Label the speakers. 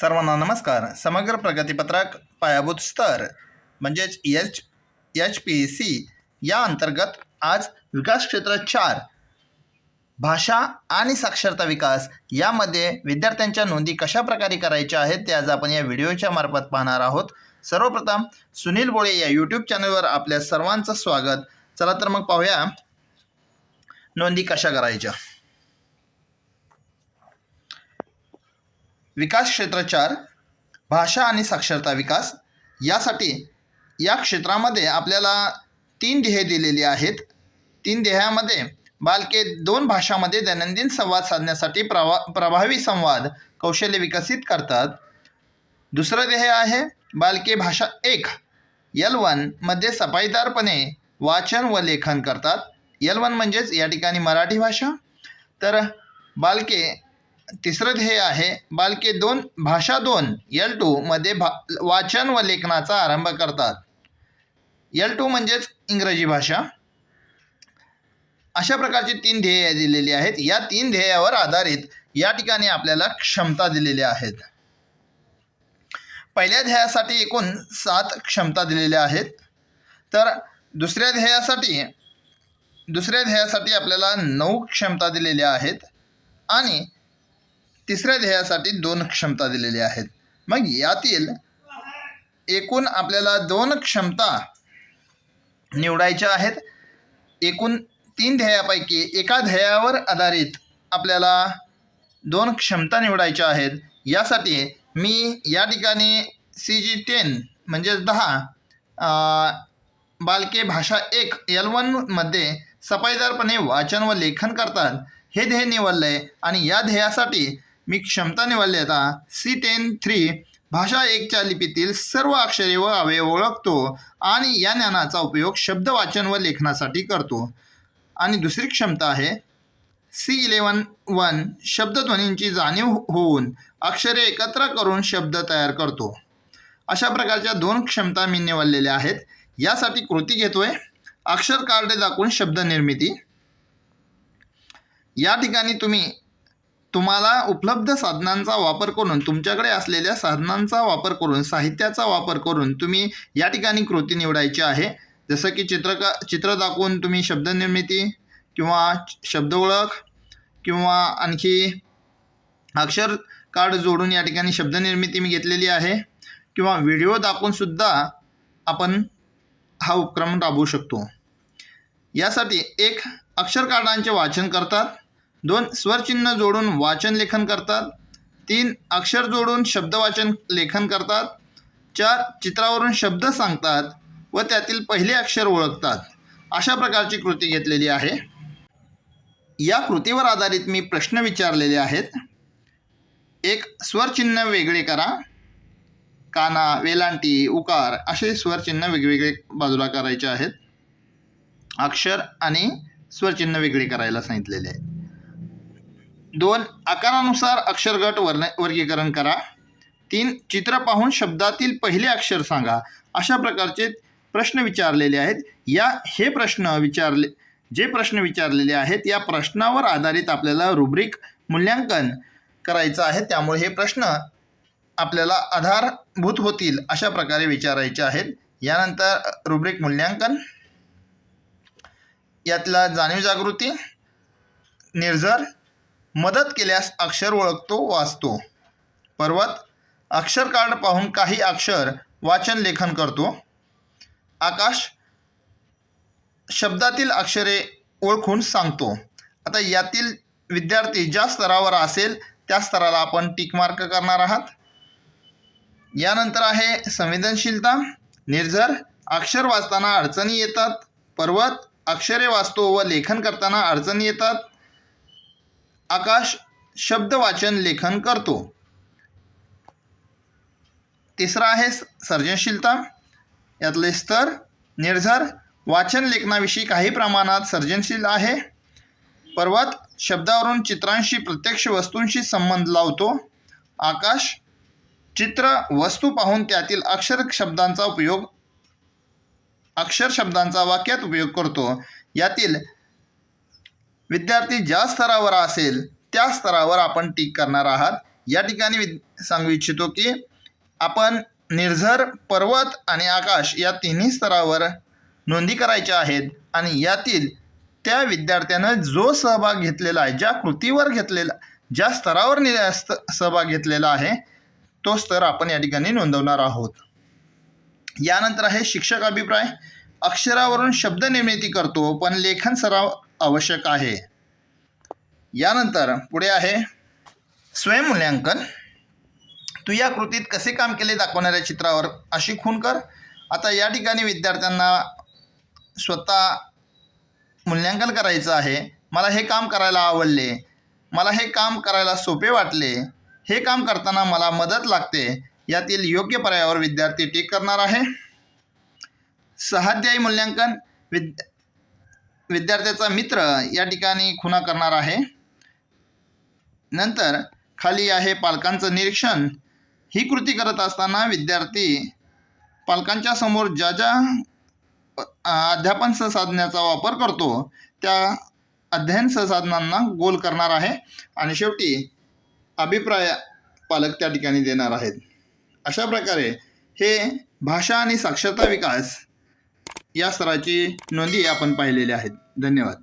Speaker 1: सर्वांना नमस्कार. समग्र प्रगतीपत्रक पायाभूत स्तर म्हणजेच एच एच पी सी या अंतर्गत आज विकास क्षेत्र चार भाषा आणि साक्षरता विकास यामध्ये विद्यार्थ्यांच्या नोंदी कशा प्रकारे करायच्या आहेत ते आज आपण या व्हिडिओच्या मार्फत पाहणार आहोत. सर्वप्रथम सुनील बोळे या यूट्यूब चॅनलवर आपल्या सर्वांचं स्वागत. चला तर मग पाहूया नोंदी कशा करायच्या. विकास क्षेत्र चार भाषा आणि साक्षरता विकास. यासाठी या क्षेत्रामध्ये आपल्याला तीन ध्येय दिलेली आहेत. तीन ध्येयामध्ये बालके दोन भाषामध्ये दैनंदिन संवाद साधण्यासाठी प्रवा प्रभावी संवाद कौशल्य विकसित करतात. दुसरं ध्येय आहे बालके भाषा एक. यल वनमध्ये सफाईदारपणे वाचन व लेखन करतात. यल वन म्हणजेच या ठिकाणी मराठी भाषा. तर बालके तिसरं ध्येय आहे बालके दोन भाषा दोन यल टूमध्ये भा वाचन व लेखनाचा आरंभ करतात. यल टू म्हणजेच इंग्रजी भाषा. अशा प्रकारची तीन ध्येय दिलेली आहेत. या तीन ध्येयावर आधारित या ठिकाणी आपल्याला क्षमता दिलेल्या आहेत. पहिल्या ध्येयासाठी एकूण सात क्षमता दिलेल्या आहेत. तर दुसऱ्या ध्येयासाठी दुसऱ्या ध्येयासाठी आपल्याला नऊ क्षमता दिलेल्या आहेत. आणि तिसऱ्या ध्येयासाठी दोन क्षमता दिलेल्या आहेत. मग यातील एकूण आपल्याला दोन क्षमता निवडायच्या आहेत. एकूण तीन ध्येयापैकी एका ध्येयावर आधारित आपल्याला दोन क्षमता निवडायच्या आहेत. यासाठी मी या ठिकाणी सी जी टेन म्हणजेच दहा बालके भाषा एक एल वनमध्ये सफाईदारपणे वाचन व लेखन करतात. हे ध्येय निवडलं आहे आणि या ध्येयासाठी मी क्षमता निवडली आता. सी टेन थ्री भाषा एकच्या लिपीतील सर्व अक्षरे व अवयव ओळखतो आणि या ज्ञानाचा उपयोग शब्द वाचन व लेखनासाठी करतो. आणि दुसरी क्षमता आहे. सी इलेवन वन शब्दध्वनींची जाणीव होऊन अक्षरे एकत्र करून शब्द तयार करतो. अशा प्रकारच्या दोन क्षमता मी निवडलेल्या आहेत. यासाठी कृती घेतोय. अक्षर कार्ड दाखवून शब्द निर्मिती. या ठिकाणी तुम्ही तुम्हाला उपलब्ध साधनांचा वापर करून तुमच्याकडे असलेल्या साधनांचा वापर करून साहित्याचा वापर करून तुम्ही या ठिकाणी कृती निवडायची आहे. जसं की चित्रका चित्र दाखवून तुम्ही शब्दनिर्मिती किंवा शब्द ओळख किंवा आणखी अक्षर कार्ड जोडून या ठिकाणी शब्दनिर्मिती मी घेतलेली आहे. किंवा व्हिडिओ दाखवून सुद्धा आपण हा उपक्रम राबवू शकतो. यासाठी एक अक्षर कार्डांचे वाचन करतात. दोन स्वरचिन्ह जोडून वाचन लेखन करतात. तीन अक्षर जोडून शब्दवाचन लेखन करतात. चार चित्रावरून शब्द सांगतात व त्यातील पहिले अक्षर ओळखतात. अशा प्रकारची कृती घेतलेली आहे. या कृतीवर आधारित मी प्रश्न विचारलेले आहेत. एक स्वरचिन्ह वेगळे करा. काना वेलांटी उकार असे स्वरचिन्ह वेगवेगळे बाजूला करायचे आहेत. अक्षर आणि स्वरचिन्ह वेगळे करायला सांगितलेले आहे दोन आकारानुसार अक्षरगट वर्ण वर्गीकरण करा. तीन चित्र पाहून शब्दातील पहिले अक्षर सांगा. अशा प्रकारचे प्रश्न विचारलेले आहेत. या हे प्रश्न विचारले जे प्रश्न विचारलेले आहेत या प्रश्नावर आधारित आपल्याला रुब्रिक मूल्यांकन करायचं आहे. त्यामुळे हे प्रश्न आपल्याला आधारभूत होतील अशा प्रकारे विचारायचे आहेत. यानंतर रुब्रिक मूल्यांकन. यातला जाणीव जागृती निर्झर मदत केल्यास अक्षर ओळखतो वाचतो. पर्वत अक्षर कार्ड पाहून काही अक्षर वाचन लेखन करतो. आकाश शब्दातील अक्षरे ओळखून सांगतो. आता यातील विद्यार्थी ज्या स्तरावर असेल त्या स्तराला आपण टिकमार्क करणार आहात. यानंतर आहे संवेदनशीलता. निर्झर अक्षर वाचताना अडचणी येतात. पर्वत अक्षरे वाचतो व लेखन करताना अडचणी येतात. आकाश शब्द वाचन लेखन करतो. तिसरा आहे सर्जनशीलता. यातले स्तर निर्झर वाचन लेखनाविषयी काही प्रमाणात सर्जनशील आहे. पर्वत शब्दावरून चित्रांशी प्रत्यक्ष वस्तूंशी संबंध लावतो. आकाश चित्र वस्तू पाहून त्यातील अक्षर शब्दांचा उपयोग अक्षर शब्दांचा वाक्यात उपयोग करतो. यातील विद्यार्थी ज्या स्तरावर असेल त्या स्तरावर आपण टीक करणार आहात. या ठिकाणी विद सांगू इच्छितो की आपण निर्झर पर्वत आणि आकाश या तिन्ही स्तरावर नोंदी करायच्या आहेत आणि यातील त्या विद्यार्थ्यानं जो सहभाग घेतलेला आहे ज्या कृतीवर घेतलेला ज्या स्तरावर नि सहभाग घेतलेला आहे तो स्तर आपण या ठिकाणी नोंदवणार आहोत. यानंतर आहे शिक्षक अभिप्राय. अक्षरावरून शब्द निर्मिती करतो पण लेखन सराव आवश्यक आहे. यानंतर पुढे आहे स्वयंमूल्यांकन तू या कृतीत कसे काम केले दाखवणाऱ्या चित्रावर अशी खून कर. आता या ठिकाणी विद्यार्थ्यांना स्वतः मूल्यांकन करायचं आहे. मला हे काम करायला आवडले. मला हे काम करायला सोपे वाटले. हे काम करताना मला मदत लागते. यातील योग्य पर्यायावर विद्यार्थी टिक करणार आहे. सहाध्यायी मूल्यांकन. विद्या विद्यार्थ्याचा मित्र या ठिकाणी खुना करणार आहे. नंतर खाली आहे पालकांचं निरीक्षण. ही कृती करत असताना विद्यार्थी पालकांच्या समोर ज्या ज्या अध्यापन संसाधनाचा वापर करतो त्या अध्ययन संसाधनांना गोल करणार आहे आणि शेवटी अभिप्राय पालक त्या ठिकाणी देणार आहेत. अशा प्रकारे हे भाषा आणि साक्षरता विकास या स्तराची नोंदी आपण पाहिलेल्या आहेत. धन्यवाद.